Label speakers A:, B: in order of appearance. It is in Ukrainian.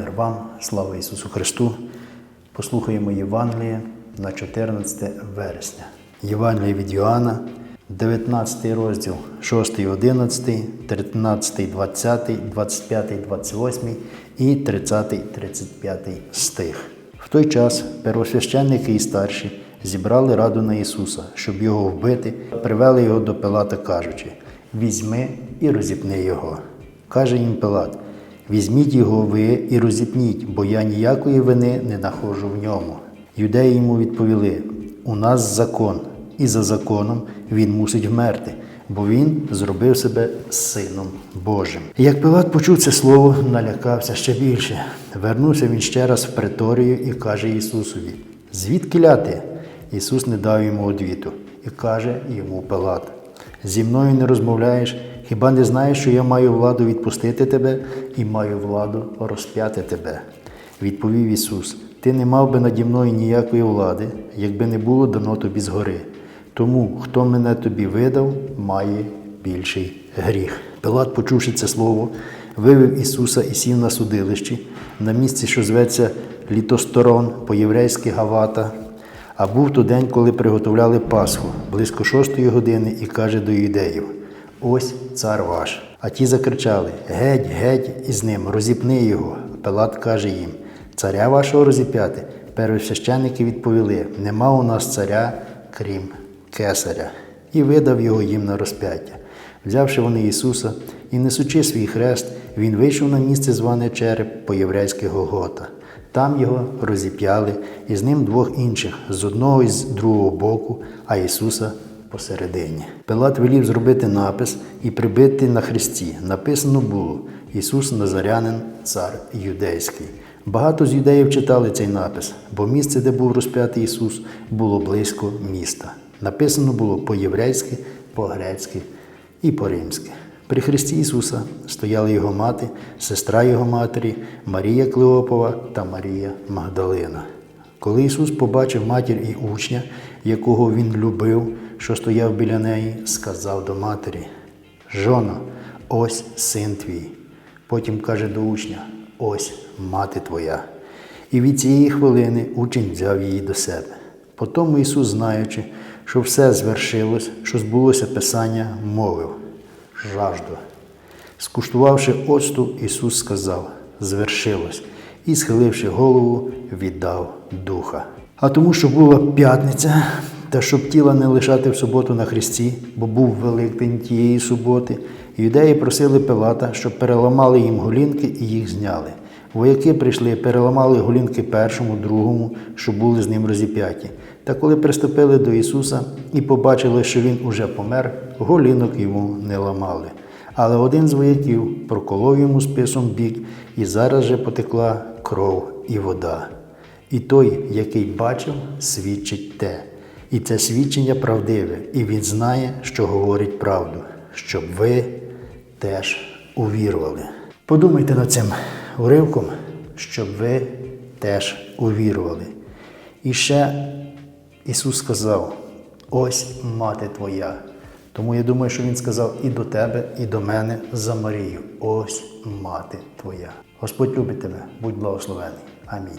A: Мир вам, слава Ісусу Христу. Послухаємо Євангеліє на 14 вересня. Євангеліє від Йоанна, 19 розділ, 6, 11, 13, 20, 25, 28 і 30, 35 стих. В той час первосвященники і старші зібрали раду на Ісуса, щоб його вбити, привели його до Пилата, кажучи: Візьми і розіпни його. Каже їм Пилат: Візьміть його ви і розіпніть, бо я ніякої вини не нахожу в ньому. Юдеї йому відповіли: У нас закон, і за законом він мусить вмерти, бо він зробив себе сином Божим. Як Пилат почув це слово, налякався ще більше. Вернувся він ще раз в преторію і каже Ісусові: Звідки ляти? Ісус не дав йому одвіту і каже йому Пилат: Зі мною не розмовляєш, хіба не знаєш, що я маю владу відпустити тебе і маю владу розп'яти тебе? Відповів Ісус: Ти не мав би наді мною ніякої влади, якби не було дано тобі згори. Тому, хто мене тобі видав, має більший гріх. Пилат, почувши це слово, вивів Ісуса і сів на судилищі, на місці, що зветься Літосторон, по-єврейськи Гавата. А був то день, коли приготовляли Пасху, близько шостої години, і каже до юдеїв: Ось цар ваш. А ті закричали: Геть, геть із ним, розіпни його. Пилат каже їм: Царя вашого розіп'яти. Первосвященники відповіли: Нема у нас царя, крім кесаря, і видав його їм на розп'яття. Взявши вони Ісуса і несучи свій хрест, він вийшов на місце зване череп по єврейськи Голгота. Там його розіп'яли, і з ним двох інших з одного і з другого боку, а Ісуса посередині. Пилат велів зробити напис і прибити на хресті. Написано було Ісус Назарянин, цар юдейський. Багато з юдеїв читали цей напис, бо місце, де був розп'ятий Ісус, було близько міста. Написано було по-єврейськи, по-грецьки і по-римськи. При Христі Ісуса стояли Його мати, сестра Його матері, Марія Клеопова та Марія Магдалина. Коли Ісус побачив матір і учня, якого Він любив, що стояв біля неї, сказав до матері: Жоно, ось син твій. Потім каже до учня: Ось мати твоя. І від цієї хвилини учень взяв її до себе. Потому Ісус, знаючи, що все звершилось, що збулося Писання, мовив жажду. Скуштувавши оцту, Ісус сказав: звершилось, і, схиливши голову, віддав духа. А тому, що була п'ятниця, та щоб тіла не лишати в суботу на хресті, бо був Великдень тієї суботи, юдеї просили Пилата, щоб переламали їм голінки і їх зняли. Вояки прийшли, переламали голінки першому, другому, що були з ним розіп'яті. Та коли приступили до Ісуса і побачили, що Він уже помер, голінок йому не ламали. Але один з вояків проколов йому списом бік, і зараз же потекла кров і вода. І той, який бачив, свідчить те. І це свідчення правдиве, і він знає, що говорить правду, щоб ви теж увірували. Подумайте над цим уривком, щоб ви теж увірували. І ще Ісус сказав: ось мати твоя. Тому я думаю, що Він сказав і до тебе, і до мене за Марію. Ось мати твоя. Господь любить тебе, будь благословений. Амінь.